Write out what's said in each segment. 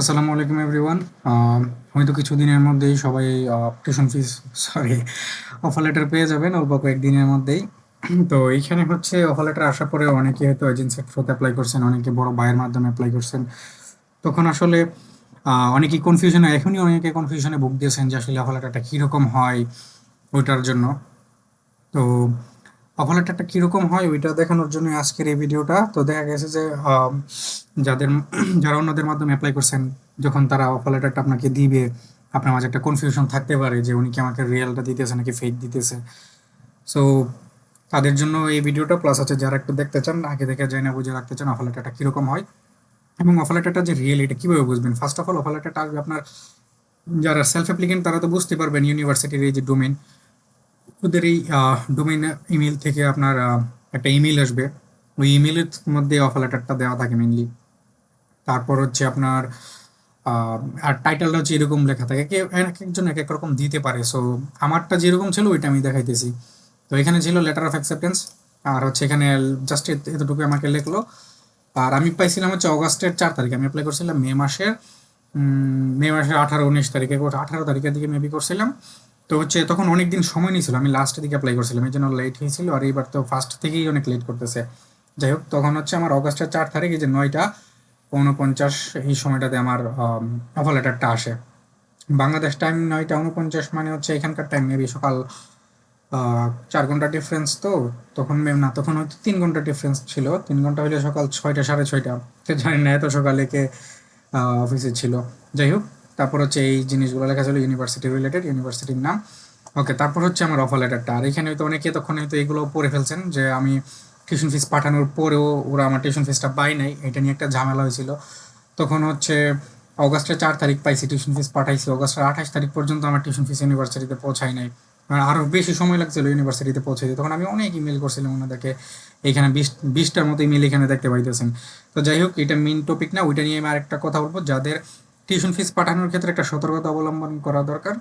আসসালামু আলাইকুম এভরিওয়ান হয়তো কিছুদিনের মধ্যেই সবাই tuition fees sorry offer letter পেয়ে যাবেন অল্প কয়েকদিনের মধ্যেই। তো এইখানে হচ্ছে অফার লেটার আসার পরে অনেকে হয়তো এজেন্সির থ্রুতে অ্যাপ্লাই করছেন, অনেকে বড় বায়ের মাধ্যমে অ্যাপ্লাই করছেন। তখন আসলে অনেকেই কনফিউশনে এখনই অনেকে কনফিউশনে ভুগ দিয়েছেন যে আসলে অফার লেটারটা কীরকম হয় ওইটার জন্য। তো অফার লেটারটা কীরকম হয়, ওইটা দেখানোর জন্য আজকের এই ভিডিওটা। তো দেখা গেছে যে যাদের যারা অন্যদের মাধ্যমে অ্যাপ্লাই করছেন, যখন তারা অফার লেটারটা আপনাকে দিবে, আপনার মাঝে একটা কনফিউশন থাকতে পারে যে উনি কি আমাকে রিয়েলটা দিতেছে নাকি ফেক দিতেছে। সো তাদের জন্য এই ভিডিওটা প্লাস হচ্ছে যারা একটু দেখতে চান, আগে দেখে যাই না বুঝে রাখতে চান অফার লেটারটা কীরকম হয়। এবং অফার লেটারটা যে রিয়েল এটা কীভাবে বুঝবেন? ফার্স্ট অফ অল অফার লেটারটা আসবে আপনার, যারা সেলফ অ্যাপ্লিকেন্ট তারা তো বুঝতে পারবেন ইউনিভার্সিটির এই যে ডোমেন ওদের এই ডোমেন ইমেল থেকে আপনার একটা ইমেল আসবে। ওই ইমেলের মধ্যে অফার লেটারটা দেওয়া থাকে মেনলি তারপর হচ্ছে আপনার আর টাইটেলটা হচ্ছে এরকম লেখা থাকে কেউ এক একজন এক এক রকম দিতে পারে। সো আমারটা যেরকম ছিল, ওইটা আমি দেখাইতেছি। তো এখানে ছিল লেটার অফ অ্যাকসেপ্টেন্স আর হচ্ছে এখানে জাস্ট এতটুকু আমাকে লেখলো। আর আমি পাইছিলাম হচ্ছে অগাস্টের চার তারিখে, আমি অ্যাপ্লাই করছিলাম মে মাসের মে মাসের আঠারো, উনিশ তারিখে, আঠারো তারিখের দিকে মেবি করছিলাম। তো হচ্ছে তখন অনেক দিন সময় নিয়েছিল, আমি লাস্টের দিকে অ্যাপ্লাই করছিলাম, এই জন্য লেট হয়েছিল আর এইবার তো ফার্স্ট থেকেই অনেক লেট করতেছে। যাই হোক, তখন হচ্ছে আমার অগাস্টের চার তারিখ, এই যে নয়টা উনপঞ্চাশ এই সময়টাতে আমার অফার লেটারটা আসে। বাংলাদেশ টাইম নয়টা উনপঞ্চাশ মানে হচ্ছে এখানকার টাইম মেবি সকাল চার ঘণ্টা ডিফারেন্স তো, তখন মেম না, তখন হয়তো তিন ঘণ্টা ডিফারেন্স ছিল, তিন ঘণ্টা হলে সকাল ছয়টা, সাড়ে ছয়টা, তো জানি না, এত সকালে কে অফিসে ছিল। যাই হোক তারপর হচ্ছে এই জিনিসগুলো লেখা ছিল ইউনিভার্সিটি রিলেটেড ইউনিভার্সিটির নাম। ওকে তারপর হচ্ছে আমার অফার লেটারটা আর এখানে হয়তো অনেকে তখন হয়তো এগুলো পড়ে ফেলছেন যে আমি টিউশন ফিস পাঠানোর পরেও ওরা আমার টিউশন ফিসটা পাই নাই, এটা নিয়ে একটা ঝামেলা হয়েছিল। তখন হচ্ছে অগাস্টের চার তারিখ পাইছি টিউশন ফিস পাঠাইছি, অগাস্টের আঠাশ তারিখ পর্যন্ত আমার টিউশন ফিস ইউনিভার্সিটিতে পৌঁছায় নাই। আর আরও বেশি সময় লাগছিল ইউনিভার্সিটিতে পৌঁছাইতে। তখন আমি অনেক ইমেল করছিলাম ওনাদেরকে, এখানে বিশ, বিশটার মতো ইমেল এখানে দেখতে পাইতেছেন। তো যাই হোক, এটা মেন টপিক না, ওইটা নিয়ে আমি আরেকটা কথা বলব। যাদের টিউশন ফিস পাঠানোর ক্ষেত্রে একটা সতর্কতা অবলম্বন করা দরকার।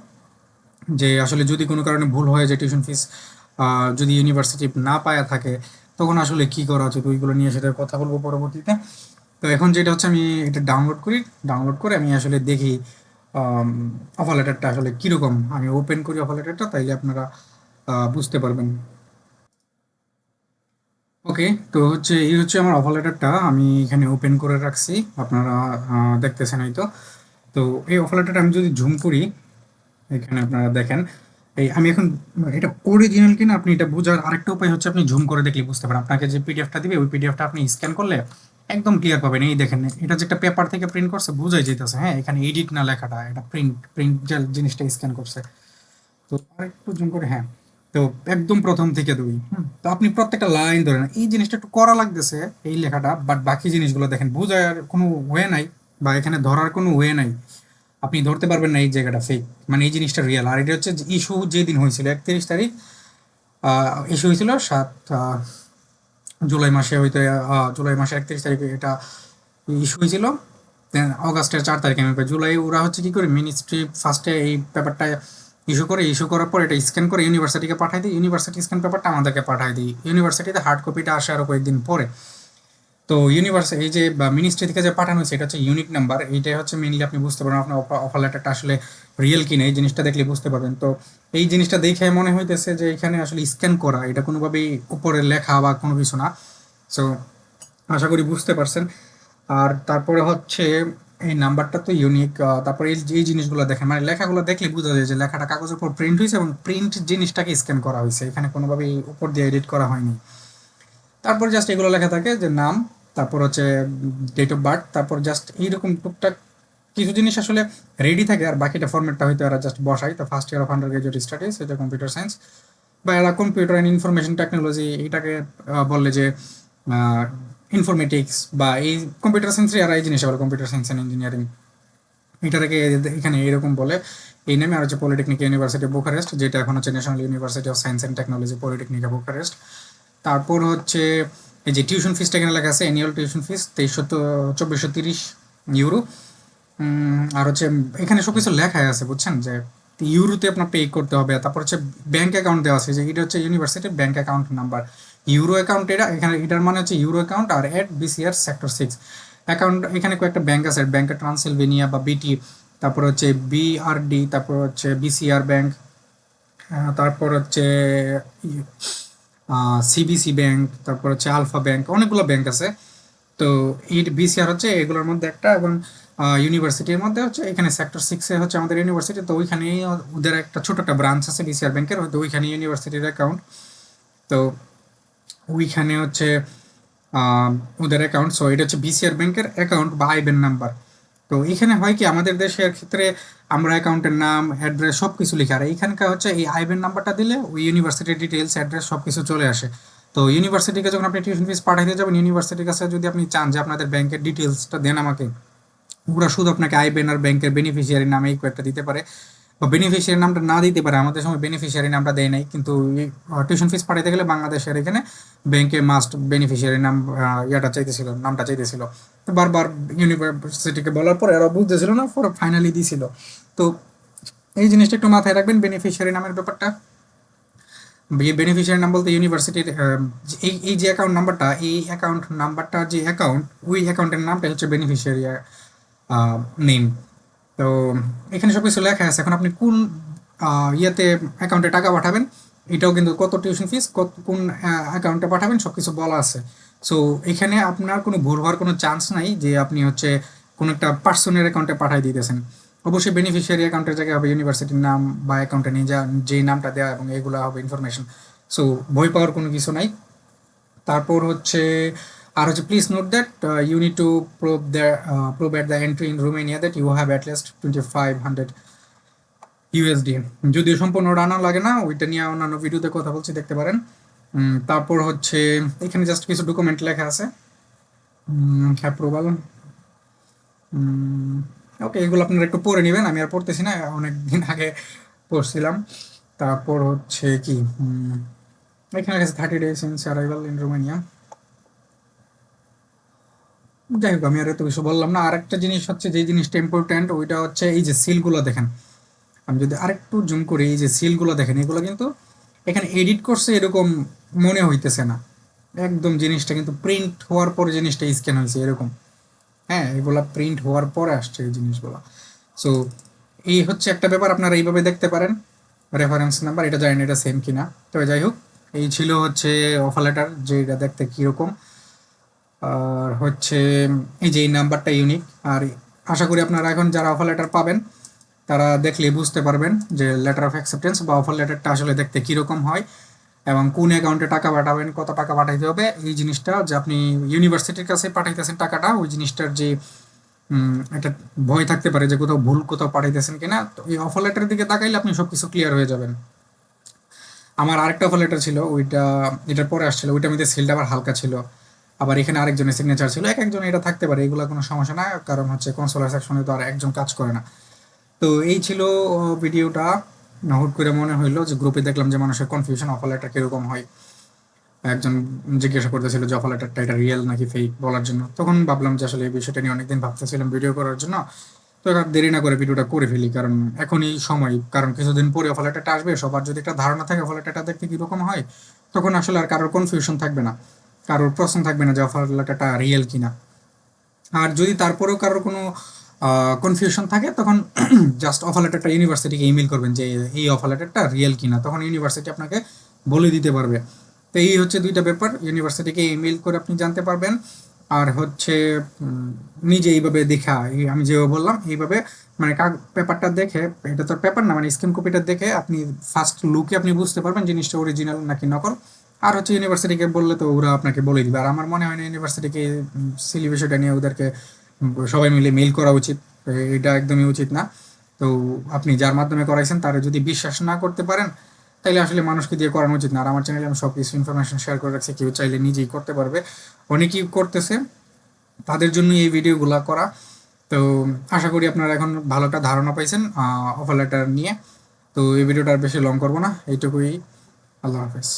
যে আসলে যদি কোনো কারণে ভুল হয়ে যায় টিউশন ফিস যদি ইউনিভার্সিটি না পায়া থাকে, তখন আসলে কি করা উচিত? ওইগুলো নিয়ে সেটা কথা বলব পরবর্তীতে। তো এখন যেটা হচ্ছে আমি এটা ডাউনলোড করি ডাউনলোড করে আমি আসলে দেখি অফার লেটারটা আসলে কীরকম। আমি ওপেন করি অফার লেটারটা তাইলে আপনারা বুঝতে পারবেন। ওকে, তো হচ্ছে এই হচ্ছে আমার অফার লেটারটা আমি এখানে ওপেন করে রাখছি। আপনারা দেখতেছেন হয়তো। তো এই অফার লেটারটা আমি যদি ঝুম করি, এখানে আপনারা দেখেন, এই আমি এখন এটা অরিজিনাল কিনা আপনি এটা বোঝার আরেকটা উপায় হচ্ছে আপনি ঝুম করে দেখলে বুঝতে পারেন। আপনাকে যে পিডিএফটা দিবে, ওই পিডিএফটা আপনি স্ক্যান করলে একদম ক্লিয়ার পাবেন। এই দেখেন, এটা যে একটা পেপার থেকে প্রিন্ট করছে, বোঝাই যেতেছে হ্যাঁ? এখানে এডিট না লেখাটা, এটা প্রিন্ট প্রিন্ট যে জিনিসটা স্ক্যান করছে। তো আরেকটু জুম করে হ্যাঁ তো একদম প্রথম থেকে দুই তো আপনি প্রত্যেকটা লাইন ধরেন, এই জিনিসটা একটু করা লাগতেছে, এই লেখাটা বাট বাকি জিনিসগুলো দেখেন, বোঝার কোনো ওয়ে নাই। বা এখানে ধরার কোনো ওয়ে নাই। আপনি ধরতে পারবেন না এই জায়গাটা ফেক মানে এই জিনিসটা রিয়েল আর এটা হচ্ছে ইস্যু যেদিন হয়েছিল, একত্রিশ তারিখ ইস্যু হয়েছিল সাত জুলাই মাসে হয়তো জুলাই মাসে একত্রিশ তারিখে এটা ইস্যু হয়েছিল। দেন অগাস্টের চার তারিখে আমি জুলাই ওরা হচ্ছে কি করে মিনিস্ট্রি ফার্স্টে এই পেপারটা ইস্যু করে। ইস্যু করার পর এটা স্ক্যান করে ইউনিভার্সিটিকে পাঠাই দিই ইউনিভার্সিটি স্ক্যান পেপারটা আমাদেরকে পাঠাই দিই ইউনিভার্সিটিতে হার্ড কপিটা আসে আরও কয়েকদিন পরে। তো ইউনিভার্সিটি এই যে মিনিস্ট্রি থেকে যে পাঠানো হয়েছে, এটা হচ্ছে ইউনিক নাম্বার এইটাই হচ্ছে মেনলি আপনি বুঝতে পারবেন, আপনার অফার লেটারটা আসলে রিয়েল কিনা, এই জিনিসটা দেখলে বুঝতে পারবেন। তো এই জিনিসটা দেখে মনে হইতেছে যে এখানে আসলে স্ক্যান করা, এটা কোনোভাবেই উপরে লেখা বা কোনো কিছু না। সো আশা করি বুঝতে পারছেন। আর তারপরে হচ্ছে, এই নাম্বারটা তো ইউনিক তারপরে এই এই জিনিসগুলো দেখেন মানে লেখাগুলো দেখলে বোঝা যায় যে লেখাটা কাগজের উপর প্রিন্ট হয়েছে এবং প্রিন্ট জিনিসটাকে স্ক্যান করা হয়েছে। এখানে কোনোভাবেই উপর দিয়ে এডিট করা হয়নি। তারপর জাস্ট এগুলো লেখা থাকে যে নাম তারপর হচ্ছে ডেট অফ বার্থ তারপর জাস্ট এইরকম টুকটাক কিছু জিনিস আসলে রেডি থাকে আর বাকিটা ফর্মেটটা হয়তো এরা জাস্ট বসাই তো first year of undergraduate studies এটা কম্পিউটার সায়েন্স বা এরা কম্পিউটার অ্যান্ড ইনফরমেশন টেকনোলজি এটাকে বললে যে ইনফরমেটিক্স বা এই কম্পিউটার সায়েন্সে এরা এই জিনিস বলে কম্পিউটার সায়েন্স অ্যান্ড ইঞ্জিনিয়ারিং এটাকে এখানে এরকম বলে। এই নামে আর হচ্ছে পলিটেকনিক ইউনিভার্সিটি বুখারেস্ট যেটা এখন হচ্ছে national university of science and technology polytechnic Bucharest তারপর হচ্ছে এই যে টিউশন ফিসটা এখানে লেখা আছে অ্যানুয়াল টিউশন ফিস তেইশশো চব্বিশশো তিরিশ ইউরো আর হচ্ছে এখানে সব কিছু লেখাই আছে, বুঝছেন? যে ইউরোতে আপনার পে করতে হবে, তারপর হচ্ছে ব্যাঙ্ক অ্যাকাউন্ট দেওয়া আছে, যে এটা হচ্ছে ইউনিভার্সিটির bank account number euro account এটা, এখানে এটার মানে হচ্ছে euro account R at BCR sector six account এখানে কয়েকটা ব্যাঙ্ক আছে ব্যাংকের ট্রান্সিলভেনিয়া বা বিটি তারপর হচ্ছে বিআরডি তারপর হচ্ছে বিসিআর ব্যাঙ্ক তারপর হচ্ছে সিবিসি ব্যাংক তারপর হচ্ছে আলফা ব্যাংক অনেকগুলো ব্যাংক আছে। তো এই বিসিআর হচ্ছে এগুলোর মধ্যে একটা এবং ইউনিভার্সিটির মধ্যে হচ্ছে এখানে সেক্টর সিক্সে হচ্ছে আমাদের ইউনিভার্সিটি তো ওইখানেই ওদের একটা ছোট একটা ব্রাঞ্চ আছে বিসিআর ব্যাংকের হয়তো ওইখানে ইউনিভার্সিটির অ্যাকাউন্ট তো ওইখানে হচ্ছে ওদের অ্যাকাউন্ট সো এটা হচ্ছে বিসিআর ব্যাংকের অ্যাকাউন্ট বা আইবেন নাম্বার তো এখানে হয় কি, আমাদের দেশের ক্ষেত্রে আমরা অ্যাকাউন্টের নাম, অ্যাড্রেস সব কিছু লিখে, আর এইখানকার হচ্ছে এই আইবেন নাম্বারটা দিলে ওই ইউনিভার্সিটির ডিটেলস অ্যাড্রেস সব কিছু চলে আসে। তো ইউনিভার্সিটিকে যখন আপনি টিউশন ফিস পাঠাইতে যাবেন ইউনিভার্সিটির কাছে যদি আপনি চান যে আপনাদের ব্যাংকের ডিটেলসটা দেন আমাকে ওরা শুধু আপনাকে আইবেন আর ব্যাংকের বেনিফিশিয়ারি নামে এই কয়েকটা দিতে পারে। বা বেনিফিশিয়ারি নামটা না দিতে পারে, আমাদের সময় বেনিফিশিয়ারি নামটা দেয় নাই, কিন্তু টিউশন ফিস পাঠাইতে গেলে বাংলাদেশের এখানে ব্যাংকে মাস্ট বেনিফিশিয়ারি নাম ইয়াটা চাইতেছিল, নামটা চাইতেছিল। তো বারবার ইউনিভার্সিটিকে বলার পরে এরা বুঝতেছিল না পরে ফাইনালি দিছিল। তো এই জিনিসটা একটু মাথায় রাখবেন বেনিফিশিয়ারি নামের ব্যাপারটা। বেনিফিশিয়ারি নাম বলতে ইউনিভার্সিটির এই এই যে অ্যাকাউন্ট নাম্বারটা এই অ্যাকাউন্ট নাম্বারটা যে অ্যাকাউন্ট ওই অ্যাকাউন্টের নামটা হচ্ছে বেনিফিশিয়ারি নেম তো এখানে সব কিছু লেখা আছে। এখন আপনি কোন ইয়েতে অ্যাকাউন্টে টাকা পাঠাবেন, এটাও কিন্তু কত টিউশন ফিস কত, কোন অ্যাকাউন্টে পাঠাবেন সব কিছু বলা আছে। সো এখানে আপনার কোনো ভুল হওয়ার কোনো চান্স নাই যে আপনি হচ্ছে কোনো একটা পার্সনের অ্যাকাউন্টে পাঠিয়ে দিতেছেন। অবশ্যই বেনিফিশিয়ারি অ্যাকাউন্টের জায়গায় হবে ইউনিভার্সিটির নাম বা অ্যাকাউন্টে নিয়ে যা যেই নামটা দেওয়া এবং এগুলো হবে ইনফরমেশন সো বই পাওয়ার কোনো কিছু নাই। তারপর হচ্ছে আর হচ্ছে please note that you need to prove the prove at the entry in Romania that you have at least twenty five hundred USD যদিও সম্পূর্ণ রানা লাগে না, ওইটা নিয়ে অন্যান্য ভিডিওতে কথা বলছি, দেখতে পারেন। তারপর হচ্ছে, এখানে জাস্ট কিছু ডকুমেন্ট লেখা আছে। অ্যাপ্রুভাল ওকে এগুলো আপনারা একটু পড়ে নেবেন, আমি আর পড়তেছি না, অনেক দিন আগে পড়ছিলাম। তারপর হচ্ছে কি এখানে আছে thirty days in arrival in Romania যাই হোক আমি আর এত কিছু বললাম না। আরেকটা জিনিস হচ্ছে যে জিনিসটা ইম্পর্ট্যান্ট ওইটা হচ্ছে এই যে সিলগুলো দেখেন। আমি যদি আরেকটু জুম করি, এই যে সিলগুলো দেখেন, এগুলো কিন্তু এখানে এডিট করছে এরকম মনে হইতেছে না। একদম জিনিসটা কিন্তু প্রিন্ট হওয়ার পরে জিনিসটা স্ক্যান হয়েছে এরকম। হ্যাঁ এগুলা প্রিন্ট হওয়ার পরে আসছে এই জিনিসগুলো। সো এই হচ্ছে একটা ব্যাপার, আপনারা এইভাবে দেখতে পারেন। রেফারেন্স নাম্বার এটা জানেন এটা সেম কিনা। তবে যাই হোক, এই ছিল হচ্ছে অফার লেটার যে এটা দেখতে কীরকম। আর হচ্ছে, এই যে এই নাম্বারটা ইউনিক আর আশা করি আপনারা এখন যারা অফার লেটার পাবেন, তারা দেখলে বুঝতে পারবেন যে লেটার অফ অ্যাকসেপ্টেন্স বা অফার লেটারটা আসলে দেখতে কীরকম হয় এবং কোন অ্যাকাউন্টে টাকা পাঠাবেন, কত টাকা পাঠাইতে হবে, এই জিনিসটা যে আপনি ইউনিভার্সিটির কাছে পাঠাইতেছেন টাকাটা, ওই জিনিসটার যে একটা ভয় থাকতে পারে যে কোথাও ভুল কোথাও পাঠাইতেছেন কিনা, তো এই অফার লেটারের দিকে তাকাইলে আপনি সব কিছু ক্লিয়ার হয়ে যাবেন। আমার আরেকটা অফার লেটার ছিল, ওইটা, এটার পরে আসছিল, ওইটার মধ্যে সিলটা আবার হালকা ছিল। আবার এখানে আরেকজনের সিগনেচার ছিল, এক একজন এটা থাকতে পারে, এগুলো কোনো সমস্যা না কারণ হচ্ছে কনসোলার সেকশনে তো আর একজন কাজ করে না। তো এই ছিল ভিডিওটা হুট করে মনে হইল যে গ্রুপে দেখলাম যে মানুষের কনফিউশন অফার লেটার কীরকম হয়। একজন জিজ্ঞাসা করতেছিল যে অফার লেটারটা এটা রিয়েল নাকি ফেক বলার জন্য। তখন ভাবলাম যে আসলে এই বিষয়টা নিয়ে অনেকদিন ভাবতেছিলাম ভিডিও করার জন্য। তো এবার দেরি না করে ভিডিওটা করে ফেলি, কারণ এখনই সময়, কারণ কিছুদিন পরে অফার লেটারটা আসবে, সবার যদি একটা ধারণা থাকে অফার লেটারটা দেখতে কীরকম হয়, তখন আসলে আর কারোর কনফিউশন থাকবে না। কারোর প্রশ্ন থাকবে না যে অফার লেটারটা রিয়েল কিনা। আর যদি তারপরেও কারোর কোনো কনফিউশন থাকে, তখন জাস্ট অফার লেটারটা ইউনিভার্সিটিকে ইমেল করবেন যে, এই অফার লেটারটা রিয়েল কিনা? তখন ইউনিভার্সিটি আপনাকে বলে দিতে পারবে। তো এই হচ্ছে দুইটা ব্যাপার। ইউনিভার্সিটিকে ইমেল করে আপনি জানতে পারবেন। আর হচ্ছে নিজে এইভাবে দেখা আমি যেভাবে বললাম, এইভাবে মানে কাগ পেপারটা দেখে, এটা তো পেপার না মানে স্ক্রিন কপিটা দেখে আপনি ফার্স্ট লুকে আপনি বুঝতে পারবেন জিনিসটা অরিজিনাল নাকি নকল। আর হচ্ছে ইউনিভার্সিটিকে বললে তো ওরা আপনাকে বলে দিবে। আর আমার মনে হয় না ইউনিভার্সিটিকে সিলি বিষয়টা নিয়ে ওদেরকে সবাই মিলে মেল করা উচিত। এটা একদমই উচিত না। তো আপনি যার মাধ্যমে করাইছেন, তারা যদি বিশ্বাস না করতে পারেন, তাইলে আসলে মানুষকে দিয়ে করানো উচিত না। আর আমার চ্যানেলে আমি সব কিছু ইনফরমেশন শেয়ার করে রাখছি, কেউ চাইলে নিজেই করতে পারবে। অনেকেই করতেছে, তাদের জন্য এই ভিডিওগুলা করা। তো আশা করি আপনারা এখন ভালো একটা ধারণা পাইছেন অফার লেটার নিয়ে। তো এই ভিডিওটা আর বেশি লং করব না। এইটুকুই। আল্লাহ হাফেজ।